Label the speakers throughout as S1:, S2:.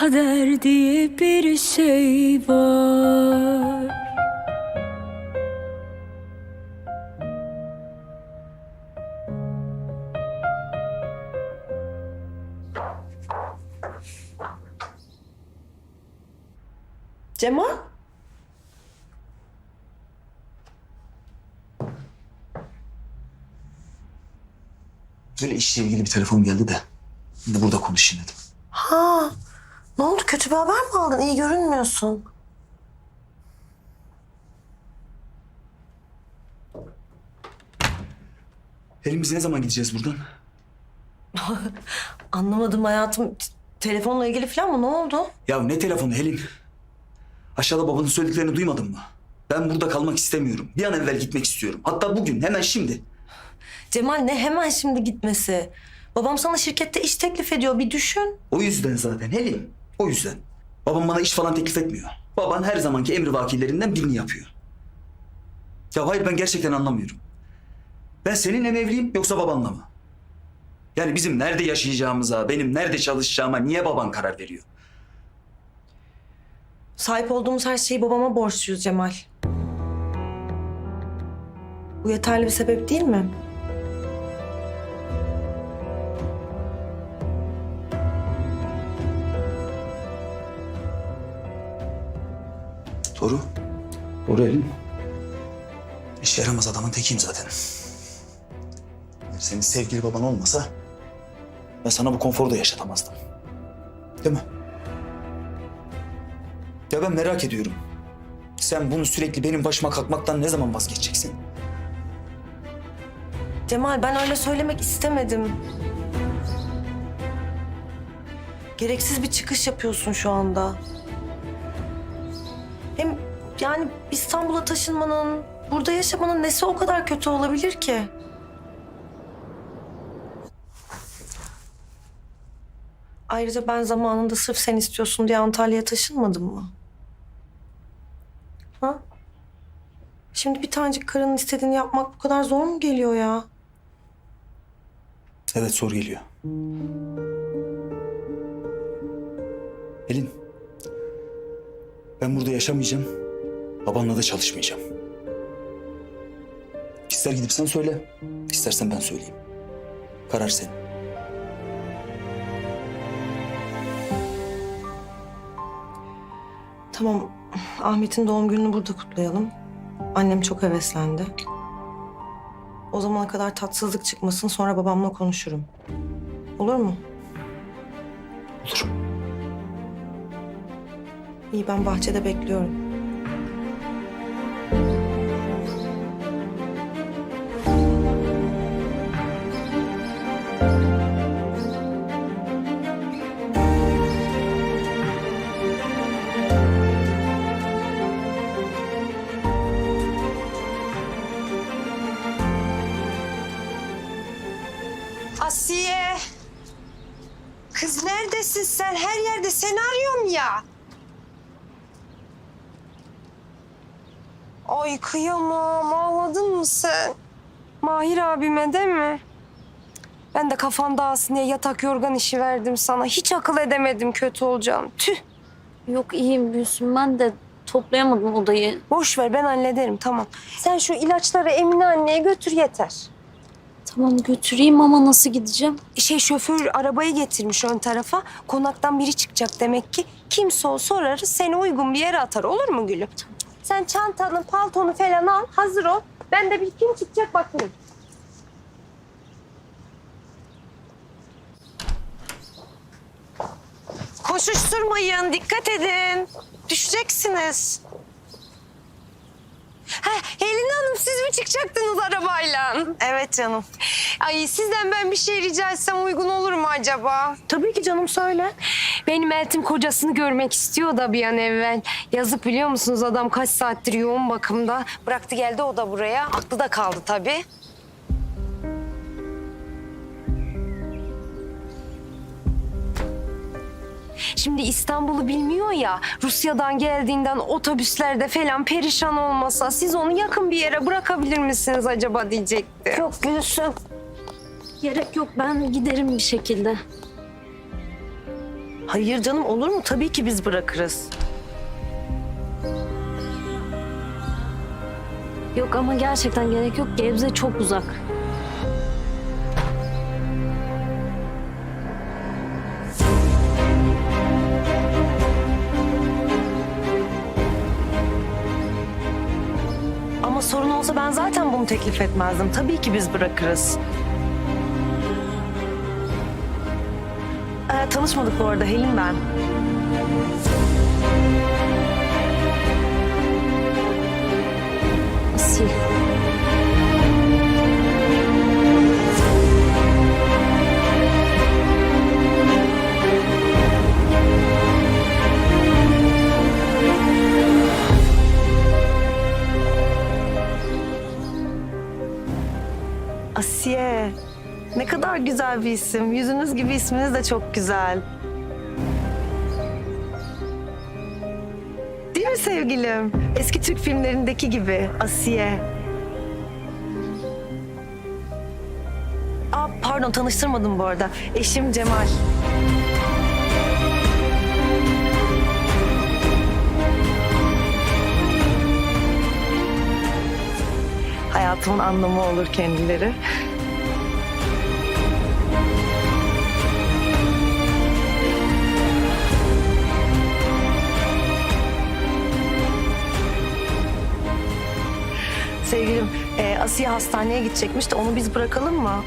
S1: Kader diye bir şey var
S2: Cemal?
S3: Böyle işle ilgili bir telefon geldi de. Şimdi burada konuşayım dedim.
S2: Ha, ne oldu? Kötü bir haber mi aldın? İyi görünmüyorsun.
S3: Pelin biz ne zaman gideceğiz buradan?
S2: Anlamadım hayatım. T- Telefonla ilgili falan mı? Ne oldu?
S3: Ya ne telefonu Helin? Aşağıda babanın söylediklerini duymadın mı? Ben burada kalmak istemiyorum. Bir an evvel gitmek istiyorum. Hatta bugün, hemen şimdi.
S2: Cemal ne hemen şimdi gitmesi? Babam sana şirkette iş teklif ediyor. Bir düşün.
S3: O yüzden zaten Helin. O yüzden. Babam bana iş falan teklif etmiyor. Baban her zamanki emri vakillerinden birini yapıyor. Ya hayır ben gerçekten anlamıyorum. Ben seninle mi evliyim yoksa babanla mı? Yani bizim nerede yaşayacağımıza, benim nerede çalışacağıma niye baban karar veriyor?
S2: Sahip olduğumuz her şeyi babama borçluyuz Cemal. Bu yeterli bir sebep değil mi?
S3: Doğru. Doğru Elin. İşe yaramaz adamın tekiyim zaten. Senin sevgili baban olmasa ben sana bu konforu da yaşatamazdım. Değil mi? Ya ben merak ediyorum. Sen bunu sürekli benim başıma kalkmaktan ne zaman vazgeçeceksin?
S2: Cemal ben öyle söylemek istemedim. Gereksiz bir çıkış yapıyorsun şu anda. Yani İstanbul'a taşınmanın, burada yaşamanın nesi o kadar kötü olabilir ki? Ayrıca ben zamanında sırf sen istiyorsun diye Antalya'ya taşınmadım mı? Ha? Şimdi bir tanecik karının istediğini yapmak bu kadar zor mu geliyor ya?
S3: Evet zor geliyor. Elin. Ben burada yaşamayacağım. Babanla da çalışmayacağım. İster gidip sen söyle, istersen ben söyleyeyim. Karar senin.
S2: Tamam, Ahmet'in doğum gününü burada kutlayalım. Annem çok heveslendi. O zamana kadar tatsızlık çıkmasın, sonra babamla konuşurum. Olur mu?
S3: Olur.
S2: İyi, ben bahçede bekliyorum.
S4: Ya. Ay kıyamam. Ağladın mı sen? Mahir abime değil mi? Ben de kafan dağılsın diye yatak yorgan işi verdim sana. Hiç akıl edemedim kötü olacağım. Tüh.
S5: Yok iyiyim Gülsüm. Ben de toplayamadım odayı.
S4: Boş ver ben hallederim tamam. Sen şu ilaçları Emine anneye götür yeter.
S5: Tamam götüreyim ama nasıl gideceğim?
S4: Şey şoför arabayı getirmiş ön tarafa. Konaktan biri çıkacak demek ki. Kimse o sorarız seni uygun bir yere atar olur mu gülüm? Sen çantanı, paltonu falan al. Hazır ol. Ben de bir kim çıkacak bakayım. Koşuşturmayın. Dikkat edin. Düşeceksiniz. Ha, Helin Hanım siz mi çıkacaktınız arabayla?
S2: Evet canım.
S4: Ay sizden ben bir şey rica etsem uygun olur mu acaba?
S2: Tabii ki canım söyle.
S4: Benim Eltim kocasını görmek istiyor da bir an evvel. Yazık biliyor musunuz adam kaç saattir yoğun bakımda. Bıraktı geldi o da buraya. Aklı da kaldı tabii. Şimdi İstanbul'u bilmiyor ya. Rusya'dan geldiğinden otobüslerde falan perişan olmasa siz onu yakın bir yere bırakabilir misiniz acaba diyecekti.
S5: Yok Gülsüm. Gerek yok ben giderim bir şekilde.
S2: Hayır canım olur mu? Tabii ki biz bırakırız.
S5: Yok ama gerçekten gerek yok. Gebze çok uzak.
S2: Teklif etmezdim. Tabii ki biz bırakırız. Ee, tanışmadık bu arada Helin ben.
S5: Asil.
S2: Asiye. Ne kadar güzel bir isim. Yüzünüz gibi isminiz de çok güzel. Değil mi sevgilim? Eski Türk filmlerindeki gibi Asiye. Aa, pardon tanıştırmadım bu arada. Eşim Cemal. Hayatımın anlamı olur kendileri. Sevgilim, e, Asiye hastaneye gidecekmiş de onu biz bırakalım mı?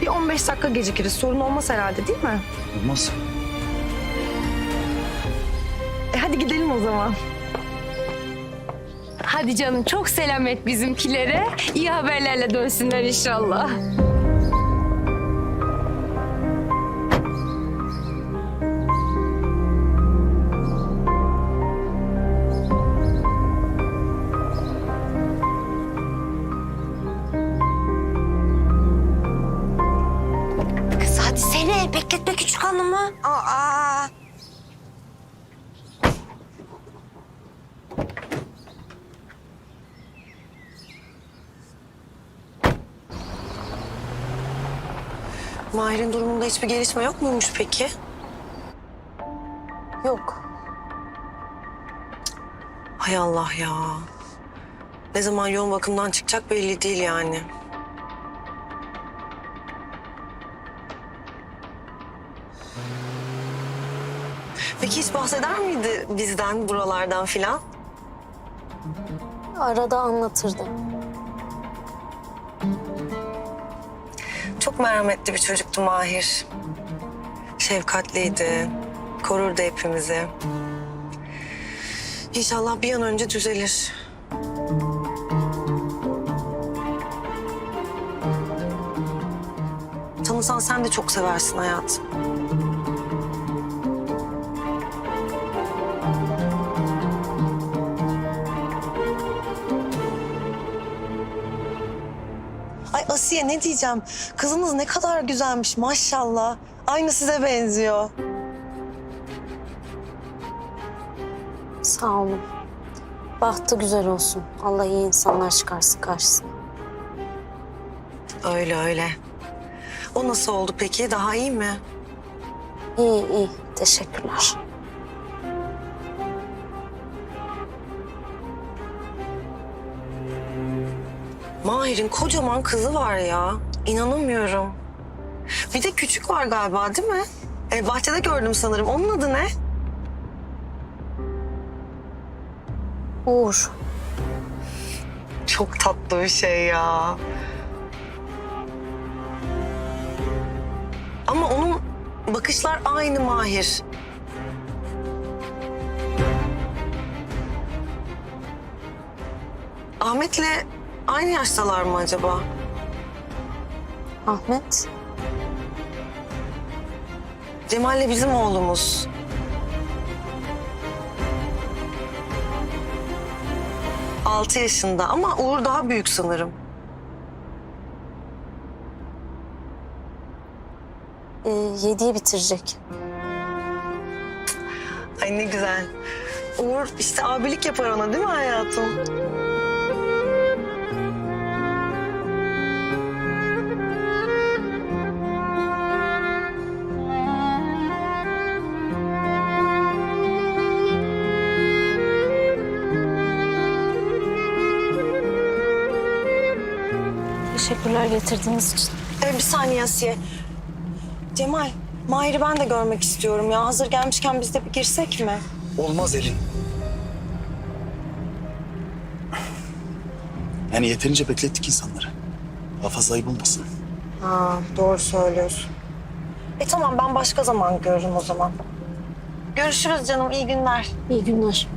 S2: Bir 15 dakika gecikiriz. Sorun olmaz herhalde değil mi?
S3: Olmaz.
S2: E, hadi gidelim o zaman.
S4: Hadi canım çok selam et bizimkilere. İyi haberlerle dönsünler inşallah.
S2: Mahir'in durumunda hiçbir gelişme yok muymuş peki?
S4: Yok.
S2: Hay Allah ya. Ne zaman yoğun bakımdan çıkacak belli değil yani. Peki hiç bahseder miydi bizden, buralardan filan?
S5: Arada anlatırdı.
S2: Çok merhametli bir çocuktu Mahir. Şefkatliydi. Korurdu hepimizi. İnşallah bir an önce düzelir. Tanısan sen de çok seversin hayatım. Asiye ne diyeceğim? Kızınız ne kadar güzelmiş maşallah. Aynı size benziyor.
S5: Sağ olun. Bahtı güzel olsun. Allah iyi insanlar çıkarsın karşısına.
S2: Öyle öyle. O nasıl oldu peki? Daha iyi mi?
S5: İyi iyi. Teşekkürler.
S2: Mahir'in kocaman kızı var ya. İnanamıyorum. Bir de küçük var galiba değil mi? E, bahçede gördüm sanırım. Onun adı ne?
S5: Uğur.
S2: Çok tatlı bir şey ya. Ama onun bakışlar aynı Mahir. Ahmet'le aynı yaştalar mı acaba?
S5: Ahmet.
S2: Cemal'le bizim oğlumuz. Altı yaşında ama Uğur daha büyük sanırım.
S5: E, yediği bitirecek.
S2: Ay ne güzel. Uğur işte abilik yapar ona değil mi hayatım?
S5: Teşekkürler getirdiğiniz için.
S2: Ee, bir saniye Asiye. Cemal, Mahir'i ben de görmek istiyorum ya. Hazır gelmişken biz de bir girsek mi?
S3: Olmaz Elin. Yani yeterince beklettik insanları. Daha fazla ayıp olmasın.
S2: Ha, doğru söylüyorsun. E tamam ben başka zaman görürüm o zaman. Görüşürüz canım, iyi günler.
S5: İyi günler.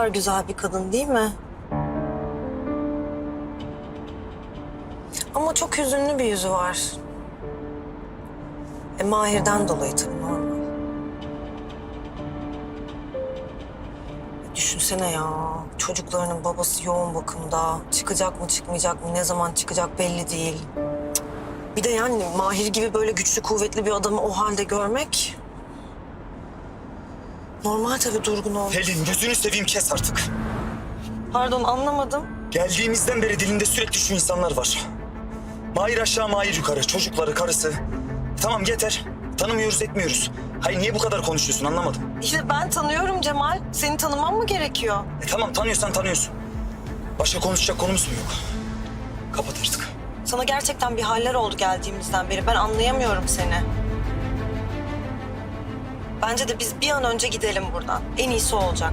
S2: Kadar güzel bir kadın değil mi? Ama çok hüzünlü bir yüzü var. E, Mahir'den dolayı tabii normal. Düşünsene ya, çocuklarının babası yoğun bakımda. Çıkacak mı çıkmayacak mı, ne zaman çıkacak belli değil. Bir de yani Mahir gibi böyle güçlü kuvvetli bir adamı o halde görmek... Normal tabii durgun olmuş.
S3: Pelin gözünü seveyim kes artık.
S2: Pardon anlamadım.
S3: Geldiğimizden beri dilinde sürekli şu insanlar var. Mahir aşağı, Mahir yukarı. Çocukları, karısı. Tamam yeter. Tanımıyoruz, etmiyoruz. Hayır niye bu kadar konuşuyorsun anlamadım.
S2: İşte ben tanıyorum Cemal. Seni tanımam mı gerekiyor?
S3: E tamam tanıyorsan tanıyorsun. Başka konuşacak konumuz mu yok? Kapat artık.
S2: Sana gerçekten bir haller oldu geldiğimizden beri. Ben anlayamıyorum seni. Bence de biz bir an önce gidelim buradan. En iyisi olacak.